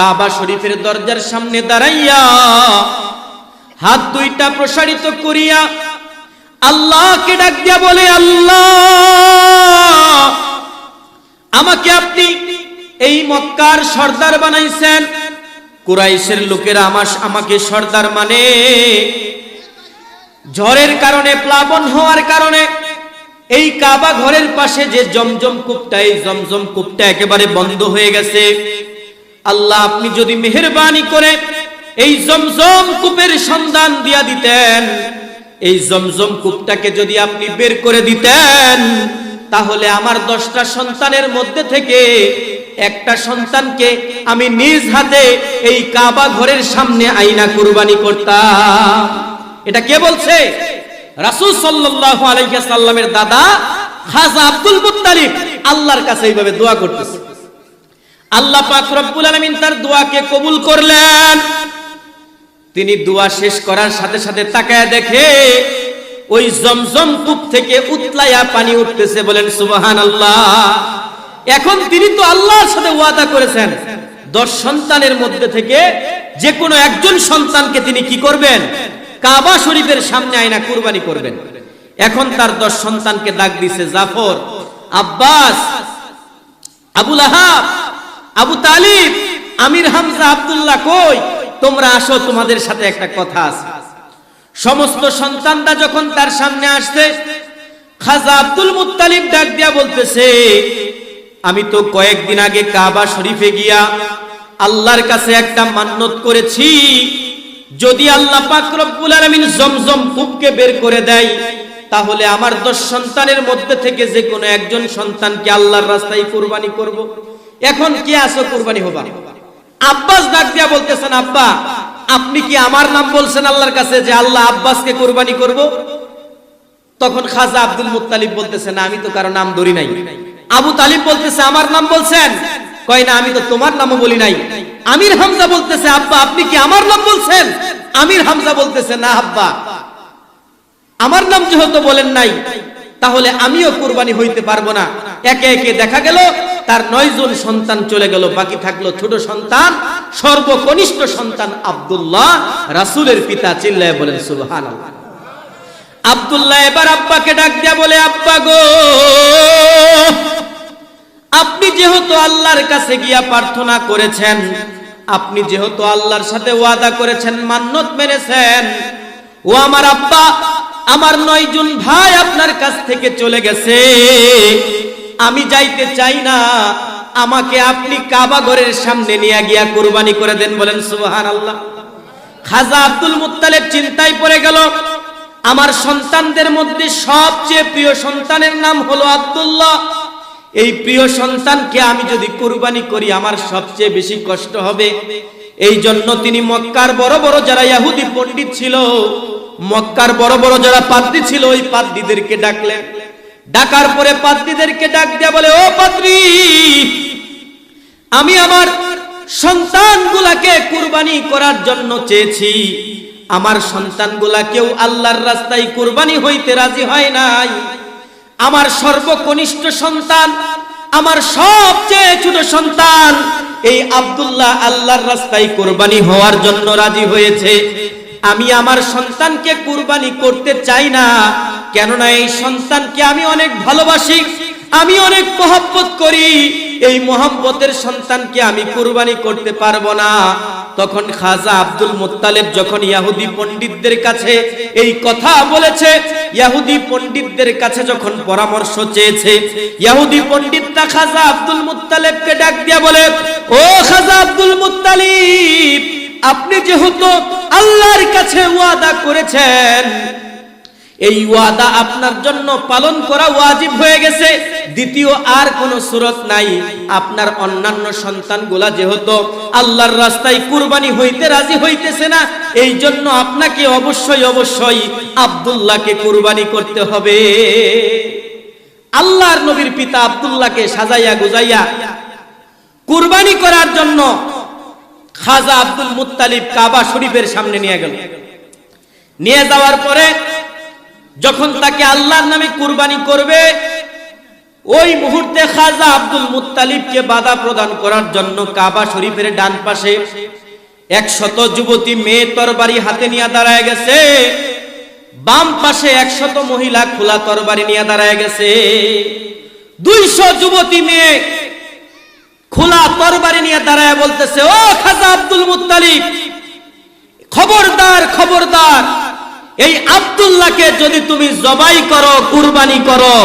কাবা শরীফের দরজার সামনে দাঁড়াইয়া হাত দুইটা প্রসারিত করিয়া আল্লাহকে ডাক দিয়া বলে, আল্লাহ, আমাকে আপনি এই মক্কার সর্দার বানাইছেন। কুরাইশের লোকেরা আমার আমাকে সর্দার মানে ঝড়ের কারণে, প্লাবন হওয়ার কারণে। এই কাবা ঘরের পাশে যে জমজম কূপটা, এই জমজম কূপটা একেবারে বন্ধ হয়ে গেছে। আল্লাহ আপনি যদি মেহরবানি করে এই জমজম কূপের সন্ধান দিয়া দিতেন, এই জমজম কূপটাকে যদি আপনি বের করে দিতেন, তাহলে আমার দশটা সন্তানের মধ্যে থেকে একটা সন্তানকে আমি নিজ হাতে এই কাবা ঘরের সামনে আইনা কুরবানি করতাম। এটা কে বলছে? রাসূল সাল্লাল্লাহু আলাইহি সাল্লামের দাদা খাজা আব্দুল মুত্তালিব আল্লাহর কাছে এইভাবে দোয়া করতেছে। আল্লাহ পাক রব্বুল আলামিন তার দোয়াকে কবুল করলেন। তিনি দোয়া শেষ করার সাথে সাথে তাকায় দেখে ওই জমজম কূপ থেকে উতলাইয়া পানি উঠতেছে বলেন, সুবহানাল্লাহ। এখন তিনি তো আল্লাহর সাথে ওয়াদা করেছেন। দশ সন্তানের মধ্যে থেকে যে কোনো একজন সন্তানকে তিনি কি করবেন? কাবা শরীফের সামনে আয়না কুরবানি করবেন। এখন তার দশ সন্তানকে ডাক দিছে, জাফর, আব্বাস, আবুল আহাব আবু তালিব, আমির হামজা আবদুল্লাহ কই? তোমরা আসো, তোমাদের সাথে একটা কথা আছে। সমস্ত সন্তানরা যখন তার সামনে আসছে, খাজা আব্দুল মুত্তালিব ডাক দিয়া বলতেছে, আমি তো কয়েকদিন আগে কাবা শরীফে গিয়া আল্লাহর কাছে একটা মান্নত করেছি। যদি আল্লাহ পাক রব্বুল আলামিন জমজম কূপকে বের করে দেয়, তাহলে আমার দশ সন্তানের মধ্যে থেকে যে কোনো একজন সন্তানকে আল্লাহর রাস্তায় কুরবানি করব। এখন কি আসো কুরবানি হবা আব্বাস ডাক দিয়া বলতেছেন, আব্বা, আপনি কি আমার নাম বলছেন আল্লাহর কাছে যে আল্লাহ আব্বাসকে কুরবানি করব? তখন খাজা আব্দুল মুত্তালিব বলতেছে, না, আমি তো কারও নাম ধরি নাই। আবু তালিব বলতেছে, আমার নাম বলছেন? কয়, না, আমি তো তোমার নামও বলি নাই। আমির হামজা বলতেছে, আব্বা, আপনি কি আমার নাম বলছেন? আমির হামজা বলতেছে, না, আব্বা, আমার নাম যেহেতু বলেন নাই, তাহলে আমিও কুরবানি হইতে পারব না। একে একে দেখা গেল তার নয় জন সন্তান চলে গেল, বাকি থাকল ছোট সন্তান, সর্বকনিষ্ঠ সন্তান আব্দুল্লাহ। রাসূলের পিতা চিল্লায় বলেন, সুবহানাল্লাহ। আব্দুল্লাহ এবার আব্বাকে ডাক দিয়া বলে, আব্বা গো, আপনি যেহেতু আল্লাহর কাছে গিয়া প্রার্থনা করেছেন, আপনি যেহেতু আল্লাহর সাথে ওয়াদা করেছেন মান্নত মেরেছেন ও আমার আব্বা, আমার নয় জন ভাই আপনার কাছ থেকে চলে গেছে। আমি যাইতে চাই না। আমাকে আপনি কাবা ঘরের সামনে নিয়ে গিয়া কুরবানি করে দেন বলেন সুবহান আল্লাহ খাজা আব্দুল মুত্তালেব চিন্তায় পড়ে গেল, আমার সন্তানদের মধ্যে সবচেয়ে প্রিয় সন্তানের নাম হলো আব্দুল্লাহ। এই প্রিয় সন্তানকে আমি যদি কুরবানি করি, আমার সবচেয়ে বেশি কষ্ট হবে। এই জন্য তিনি মক্কার বড় বড় যারা ইয়াহুদি পণ্ডিত ছিল, মক্কার বড় বড় যারা পাদ্রী ছিল, ওই পাদ্রীদেরকে ডাকলেন। ডাকার পরে পাত্রীদেরকে ডাক দেয়া বলে, ও পাত্রী, আমি আমার সন্তানগুলাকে কুরবানি করার জন্য চেয়েছি। আমার সন্তানগুলা কেউ আল্লাহর রাস্তায় কুরবানি হইতে রাজি হয় নাই। আমার সর্বকনিষ্ঠ সন্তান, আমার সবচেয়ে ছোট সন্তান, এই আব্দুল্লাহ আল্লাহর রাস্তায় কুরবানি হওয়ার জন্য রাজি হয়েছে। আমি আমার সন্তানকে কুরবানি করতে চাই না। কেননা এই সন্তানকে আমি অনেক ভালোবাসি, আমি অনেক মহব্বত করি। এই মোহাম্মতের সন্তানকে আমি কুরবানি করতে পারব না। তখন খাজা আব্দুল মুত্তালেব যখন ইয়াহুদি পণ্ডিতদের কাছে এই কথা বলেছে, ইয়াহুদি পণ্ডিতদের কাছে যখন পরামর্শ চেয়েছে, ইয়াহুদি পণ্ডিতরা খাজা আব্দুল মুত্তালেবকে ডাক দিয়া বলে, ও খাজা আব্দুল মুত্তালিব, আপনি যেহেতু আল্লাহর কাছে ওয়াদা করেছেন এই ওয়াদা আপনার জন্য পালন করা ওয়াজিব হয়ে গেছে। দ্বিতীয়, আর কোন সুরত নাই। আপনার অন্যান্য সন্তানগুলা যেহেতু আল্লাহর রাস্তায় কুরবানি হইতে রাজি হইতেছে না, এই জন্য আপনাকে অবশ্যই অবশ্যই আব্দুল্লাহকে কুরবানি করতে হবে। আল্লাহর নবীর পিতা আব্দুল্লাহকে সাজাইয়া গুজাইয়া কুরবানি করার জন্য খাজা আব্দুল মুত্তালিব কাবা শরীফের সামনে নিয়ে গেল। নিয়ে যাওয়ার পরে যখন তাকে আল্লাহর নামে কুরবানি করবে, ওই মুহূর্তে খাজা আব্দুল মুত্তালিবকে বাধা প্রদান করার জন্য কাবা শরীফের ডান পাশে একশত যুবতী মেয়ে তরবারি হাতে নিয়ে দাঁড়ায় গেছে। বাম পাশে একশত মহিলা খোলা তরবারি নিয়ে দাঁড়ায় গেছে। দুইশো যুবতী মেয়ে খোলা তরবারি নিয়ে দাঁড়ায় বলতেছে, ও খাজা আব্দুল মুত্তালিব, খবরদার খবরদার। এই আব্দুল্লাহকে যদি তুমি জবাই করো, কুরবানি করো,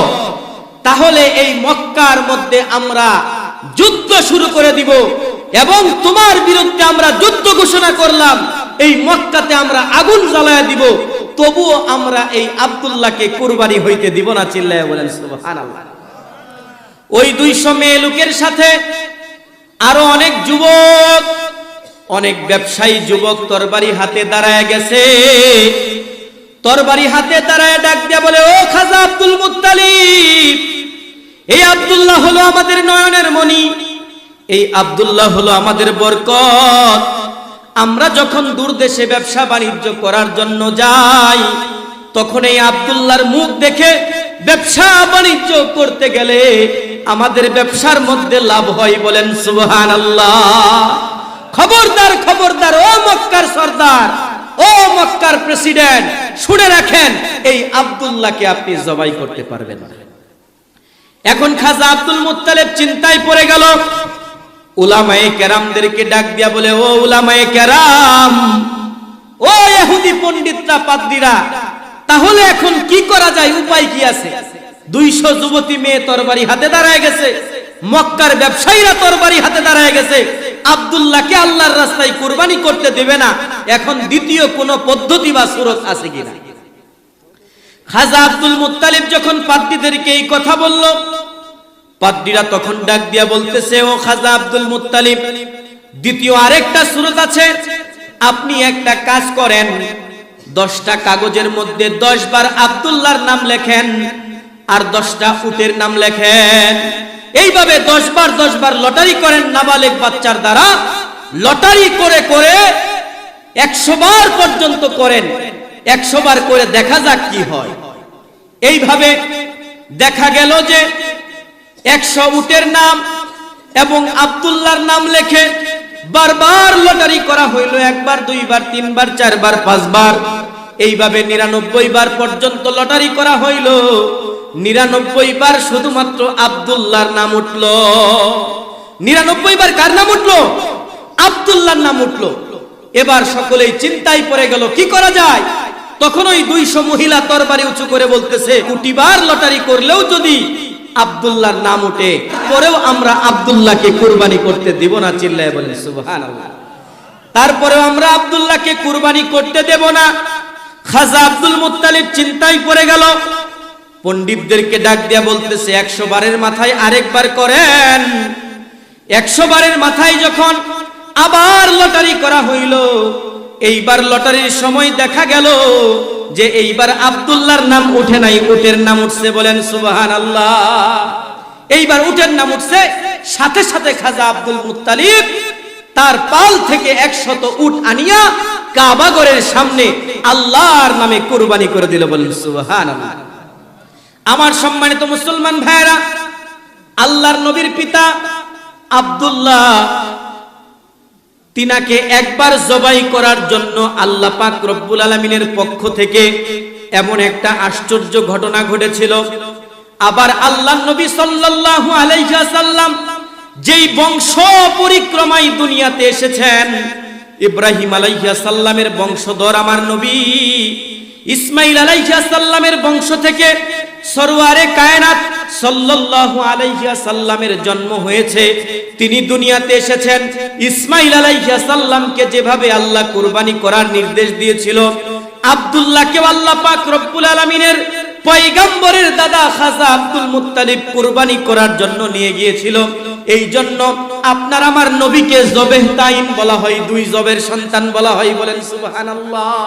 তাহলে এই মক্কার মধ্যে আমরা যুদ্ধ শুরু করে দিব এবং তোমার বিরুদ্ধে আমরা যুদ্ধ ঘোষণা করলাম, এই মক্কাতে আমরা আগুন জ্বালায় দিব, তবুও আমরা এই আব্দুল্লাহকে কুরবানি হইতে দিব না, চিল্লায় বলেন ওই দুইশো মেয়ে লোকের সাথে আরও অনেক যুবক, অনেক ব্যবসায়ী যুবক তরবারি হাতে দাঁড়ায় গেছে। তরবারি হাতে দাঁড়ায় ডাক দিয়া বলে, ও খাজা আব্দুল মুত্তালিব, এই আব্দুল্লাহ হলো আমাদের নয়নের মণি। এই আব্দুল্লাহ হলো আমাদের বরকত। আমরা যখন দূর দেশে ব্যবসা বাণিজ্য করার জন্য যাই, তখন এই আব্দুল্লাহর মুখ দেখে ব্যবসা বাণিজ্য করতে গেলে আমাদের ব্যবসার মধ্যে লাভ হয় বলেন সুবহান খবরদার খবরদার, ও মক্কার সর্দার। ও মক্কার প্রেসিডেন্ট, শুনে রাখেন, এই আব্দুল্লাহকে আপনি জবাই করতে পারবেন না। এখন খাজা আব্দুল মুত্তালেব চিন্তায় পড়ে গেল। উলামায়ে কেরামদেরকে ডাক দিয়া বলে, ও উলামায়ে কেরাম, ও ইহুদি পণ্ডিতরা, পাদ্রীরা, তাহলে এখন কি করা যায়? উপায় কি আছে? দুইশো যুবতী মেয়ে তরবারি হাতে দাঁড়ায় গেছে। মক্কার ব্যবসায়ীরা তরবারি হাতে দাঁড়ায় গেছে। আব্দুল্লাহকে আল্লাহর রাস্তায় কুরবানি করতে দেবে না। এখন দ্বিতীয় কোন পদ্ধতি বা সুরত আছে কিনা? খাজা আব্দুল মুত্তালিব যখন পাদ্রীদেরকে এই কথা বলল, পাদ্রীরা তখন ডাক দিয়া বলতেছে, ও খাজা আব্দুল মুত্তালিব, দ্বিতীয় আরেকটা সুরত আছে। আপনি একটা কাজ করেন, দশটা কাগজের মধ্যে দশ বার আব্দুল্লাহর নাম লেখেন, আর দশটা উটের নাম লেখেন। এইভাবে দশ বার দশ বার লটারি করেন নাবালেক বাচ্চার দ্বারা। লটারি করে করে একশো বার পর্যন্ত করেন। একশো বার করে দেখা যাক কি হয়। এইভাবে দেখা গেল যে একশো উটের নাম এবং আবদুল্লার নাম লেখে বারবার লটারি করা হইল, একবার, দুইবার, তিনবার, চারবার, পাঁচবার। এইভাবে নিরানব্বই বার পর্যন্ত লটারি করা হইল। নিরানব্বই বার শুধুমাত্র আব্দুল্লাহর নাম উঠল। নিরানব্বই বার কার নাম উঠল? আব্দুল্লাহর নাম উঠল। এবার সকলেই চিন্তায় পড়ে গেল, কি করা যায়? তখন ওই দুইশো মহিলা তরবারি উঁচু করে বলতেছে, কুটিবার লটারি করলেও যদি আব্দুল্লাহর নাম উঠে, পরেও আমরা আব্দুল্লাহকে কুরবানি করতে দিব না, চিল্লায় বলেন, সুবহানাল্লাহ। তারপরেও আমরা আব্দুল্লাহকে কুরবানি করতে দেব না। খাজা আব্দুল মুত্তালিব চিন্তায় পড়ে গেল। পণ্ডিতদেরকে ডাক দিয়া বলতেছে, একশো বারের মাথায় আরেকবার করেন। একশো বারের মাথায় যখন আবার লটারি করা হইল, এইবার লটারির সময় দেখা গেল যে এইবার আব্দুল্লাহর নাম উঠে নাই, উটের নাম উঠছে বলেন সুবাহান আল্লাহ এইবার উটের নাম উঠছে, সাথে সাথে খাজা আব্দুল মুত্তালিব তার পাল থেকে একশত উট আনিয়া কাবাগরের সামনে আল্লাহর নামে কুরবানি করে দিল বলেন আল্লাহ আমার সম্মানিত মুসলমান ভাইরা আল্লাহর নবীর পিতা আব্দুল্লাহ, তিনাকে একবার জবাই করার জন্য আল্লাহ পাক রব্বুল আলমিনের পক্ষ থেকে এমন একটা আশ্চর্য ঘটনা ঘটেছিল। আবার আল্লাহ নবী সাল্লাল্লাহু আলাইহি সাল্লাম যেই বংশ পরিক্রমায় দুনিয়াতে এসেছেন ইব্রাহিম আলাইহিয়া সাল্লামের বংশধর আমার নবী, ইসমাইল আলাইহিয়া সাল্লামের বংশ থেকে সরওয়ারে কায়নাত সাল্লাল্লাহু আলাইহি সাল্লামের জন্ম হয়েছে। তিনি দুনিয়াতে এসেছেন। ইসমাইল আলাইহি সাল্লামকে যেভাবে আল্লাহ কুরবানি করার নির্দেশ দিয়েছিল আব্দুল্লাহকে আল্লাহ পাক রব্বুল আলামিনের পয়গম্বরের দাদা খাজা আব্দুল মুত্তালিব কুরবানি করার জন্য নিয়ে গিয়েছিল। এই জন্য আপনার আমার নবীকে জবেহ তাইন বলা হয়, দুই জবের সন্তান বলা হয় বলেন সুবহানাল্লাহ।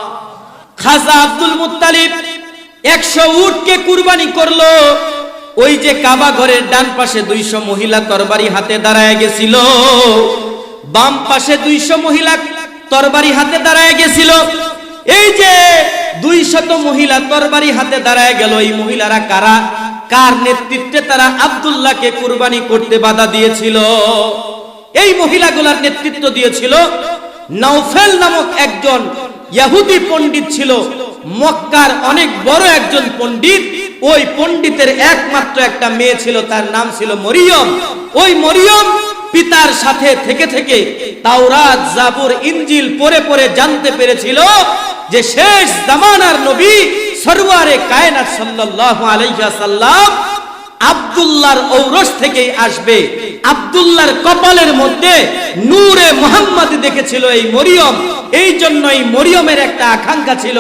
খাজা আব্দুল মুত্তালিব একশো উটকে কুরবানি করল। ওই যে কাবা ঘরের ডান পাশে দুইশো মহিলা তরবারি হাতে দাঁড়ায় গেছিল। বাম পাশে দুইশো মহিলা তরবারি হাতে দাঁড়ায় গেছিল। এই যে দুইশত মহিলা তরবারি হাতে দাঁড়ায় গেল। এই মহিলারা কারা? কার নেতৃত্বে তারা আব্দুল্লাহকে কুরবানি করতে বাধা দিয়েছিল? এই মহিলাগুলার নেতৃত্ব দিয়েছিল নৌফেল নামক একজন ইয়াহুদি পণ্ডিত ছিল। মক্কার অনেক বড় একজন পণ্ডিত। ওই পণ্ডিতের একমাত্র একটা মেয়ে ছিল, তার নাম ছিল মরিয়ম। ওই মরিয়ম পিতার সাথে থেকে থেকে তাওরাত, জাবুর ইঞ্জিল পড়ে পড়ে জানতে পেরেছিল যে শেষ জামানার নবী সরওয়ারে কায়নাত সাল্লাল্লাহু আলাইহি সাল্লাম আব্দুল্লাহর ঔরস থেকেই আসবে। আব্দুল্লাহর কপালের মধ্যে নূরে মোহাম্মদ দেখেছিল এই মরিয়ম। এই জন্য এই মরিয়মের একটা আকাঙ্ক্ষা ছিল,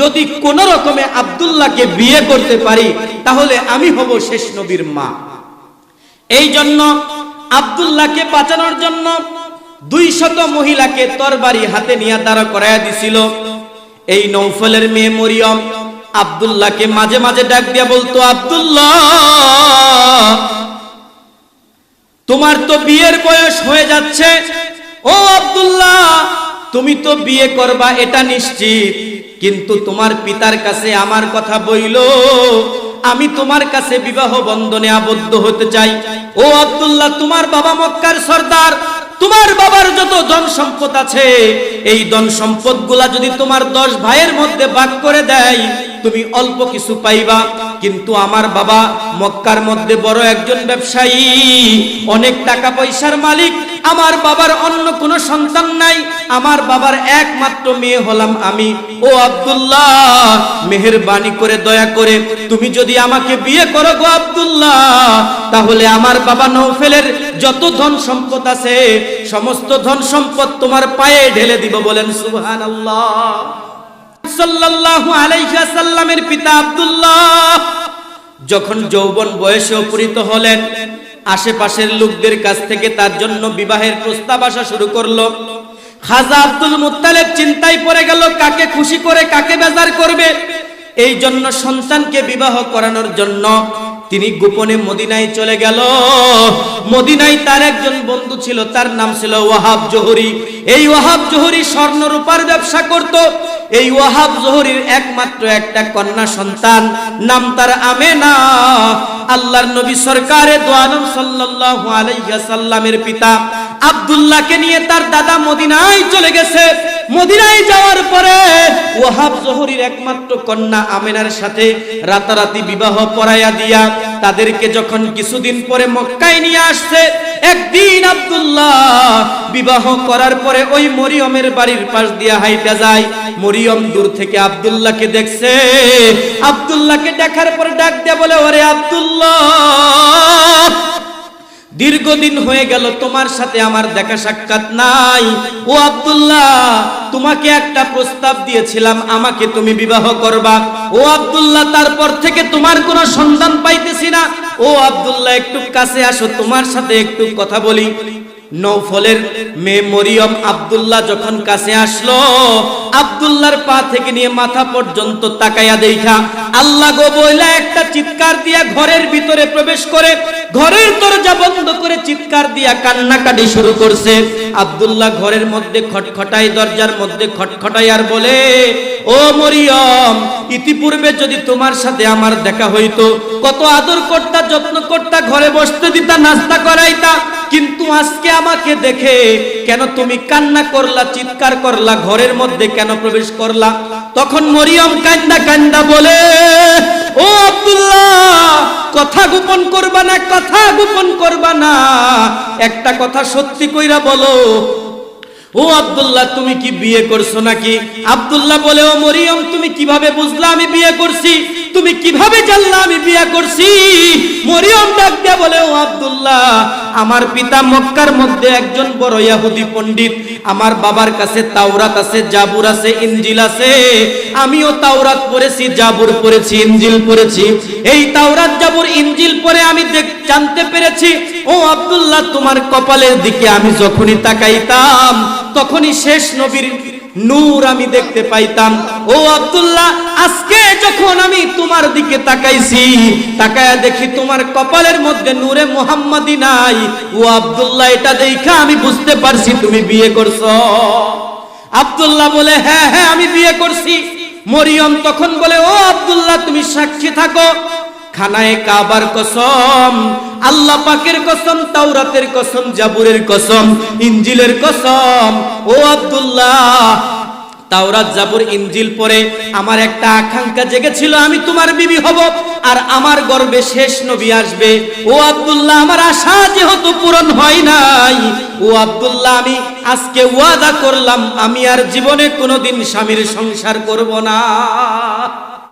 যদি কোন রকমে আব্দুল্লাহকে বিয়ে করতে পারি, তাহলে আমি হব শেষ নবীর মা। এই জন্য আব্দুল্লাহকে বাঁচানোর জন্য দুই শত মহিলাকে তরবারি হাতে নিয়ে দাঁড়া করাইয়া দিছিল। এই নৌফলের মেয়ে মরিয়ম আব্দুল্লাহকে মাঝে মাঝে ডাক দিয়া বলতো, আব্দুল্লাহ, তোমার তো বিয়ের বয়স হয়ে যাচ্ছে। ও আব্দুল্লাহ, তুমি তো বিয়ে করবা, এটা নিশ্চিত। কিন্তু তোমার পিতার কাছে আমার কথা বইল, আমি তোমার কাছে বিবাহ বন্ধনে আবদ্ধ হতে চাই। ও আব্দুল্লাহ, তোমার বাবা মক্কার সর্দার তোমার বাবার যত ধন সম্পদ আছে, এই ধন সম্পদ যদি তোমার দশ ভাইয়ের মধ্যে ভাগ করে দেয় তুমি অল্প কিছু পাইবা, কিন্তু আমার বাবা মক্কার মধ্যে বড় একজন ব্যবসায়ী, অনেক টাকা পয়সার মালিক, আমার বাবার অন্য কোনো সন্তান নাই, আমার বাবার একমাত্র মেয়ে হলাম আমি। ও আব্দুল্লাহ, মেহেরবানি করে, দয়া করে, তুমি যদি আমাকে বিয়ে করো গো আব্দুল্লাহ, তাহলে আমার বাবা নৌফেলের যত ধন সম্পদ আছে, সমস্ত ধন সম্পদ তোমার পায়ে ঢেলে দিব বলেন সুবহানাল্লাহ। সাল্লাল্লাহু আলাইহি সাল্লামের পিতা আব্দুল্লাহ যখন যৌবন বয়সে উপনীত হলেন, আশেপাশের লোকদের কাছ থেকে তার জন্য বিবাহের প্রস্তাব আসা শুরু করল। খাজা আব্দুল মুত্তালেব চিন্তায় পড়ে গেল, কাকে খুশি করে কাকে বেজার করবে? এই জন্য সন্তানকে বিবাহ করানোর জন্য তিনি গোপনে মদিনায় চলে গেল। মদিনায় তার একজন বন্ধু ছিল, তার নাম ছিল ওয়াহাব জোহরি। এই ওয়াহাব জোহরি স্বর্ণ রূপার ব্যবসা করত। এই ওয়াহাব জোহরির একমাত্র একটা কন্যা সন্তান, নাম তার আমেনা। আল্লাহর নবী সরকারে দোয়ানম সাল্লাল্লাহু আলাইহি সাল্লামের পিতা আব্দুল্লাহকে নিয়ে তার দাদা মদিনায় চলে গেছে। মদিনায় যাওয়ার পরে ওয়াহাব জোহরির একমাত্র কন্যা আমেনার সাথে রাতারাতি বিবাহ পড়াইয়া দিয়া তাদেরকে যখন কিছুদিন পরে মক্কায় নিয়ে আসছে, একদিন আব্দুল্লাহ বিবাহ করার পরে ওই মরিয়মের বাড়ির পাশ দিয়ে হাইটা যায়। মরিয়ম দূর থেকে আব্দুল্লাহকে দেখছে। আব্দুল্লাহকে দেখার পরে ডাক দেয়া বলে, ওরে আব্দুল্লাহ দীর্ঘদিন হয়ে গেল, তোমার সাথে আমার দেখা সাক্ষাৎ নাই। ও আব্দুল্লাহ, তোমাকে একটা প্রস্তাব দিয়েছিলাম, আমাকে তুমি বিবাহ করবা। ও আব্দুল্লাহ, তারপর থেকে তোমার কোনো সন্ধান পাইতেছি না। ও আব্দুল্লাহ, একটু কাছে আসো, তোমার সাথে একটু কথা বলি। নৌফলের মেয়ে মরিয়ম আব্দুল্লাহ যখন কাছে আসলো, আব্দুল্লাহর পা থেকে নিয়ে মাথা পর্যন্ত তাকাইয়া দেখা। আল্লাহ গো বইলা একটা চিৎকার দিয়া ঘরের ভিতরে প্রবেশ করে, ঘরের দরজা বন্ধ করে চিৎকার দিয়া কান্নাকাটি শুরু করছে। আব্দুল্লাহ ঘরের মধ্যে খটখটাই দরজার মধ্যে খটখটাই আর বলে, ও মরিয়ম, ইতিপূর্বে যদি তোমার সাথে আমার দেখা হইতো, কত আদর করতা, যত্ন করতা, ঘরে বসতে দিতা, নাস্তা করাইতা কিন্তু আজকে আমাকে দেখে কেন তুমি কান্না করলা, চিৎকার করলা, ঘরের মধ্যে কেন প্রবেশ করলা? তখন মরিয়ম কান্দা কান্দা বলে, ও আব্দুল্লাহ, কথা গোপন করবা না, কথা গোপন করবা না। একটা কথা সত্যি কইরা বলো, ও আব্দুল্লাহ, তুমি কি বিয়ে করছ নাকি? আব্দুল্লাহ বলে, ও মরিয়ম, তুমি কীভাবে বুঝলা আমি বিয়ে করছি? তুমি কীভাবে জানলা আমি বিয়ে করছি? মরিয়ম ডাক দিয়া বলে, ও আব্দুল্লাহ, আমার পিতা মক্কার মধ্যে একজন বড় ইয়াহুদি পণ্ডিত। আমার বাবার কাছে তাওরাত আছে, জাবুর আছে, ইনজিল আছে। আমিও তাওরাত পড়েছি, জাবুর পড়েছি, ইনজিল পড়েছি। এই তাওরাত, জাবুর ইঞ্জিল পড়ে আমি জানতে পেরেছি, ও আব্দুল্লাহ, তোমার কপালের দিকে আমি যখনই তাকাইতাম, তখনই শেষ নবীর নূর আমি দেখতে পাইতাম। ও আব্দুল্লাহ, আজকে যখন আমি তোমার দিকে তাকাইছি, তাকায়া দেখি তোমার কপালের মধ্যে নূরে মোহাম্মদি নাই। ও আব্দুল্লাহ, এটা দেখা আমি বুঝতে পারছি তুমি বিয়ে করছ। আব্দুল্লাহ বলে হ্যাঁ হ্যাঁ আমি বিয়ে করছি। মরিয়ম তখন বলে, ও আব্দুল্লাহ, তুমি সাক্ষী থাকো। খানায় কাবার কসম আল্লাহ পাকের কসম, তাওরাতের কসম, জাবুরের কসম ইঞ্জিলের কসম। ও আব্দুল্লাহ, তাওরাত, জাবুর ইঞ্জিল পরে আমার একটা আকাঙ্ক্ষা জেগেছিল, আমি তোমার বিবি হব আর আমার গর্বে শেষ নবী আসবে। ও আব্দুল্লাহ, আমার আশা যেহেতু পূরণ হয় নাই, ও আব্দুল্লাহ, আমি আজকে ওয়াদা করলাম, আমি আর জীবনে কোনোদিন স্বামীর সংসার করব না।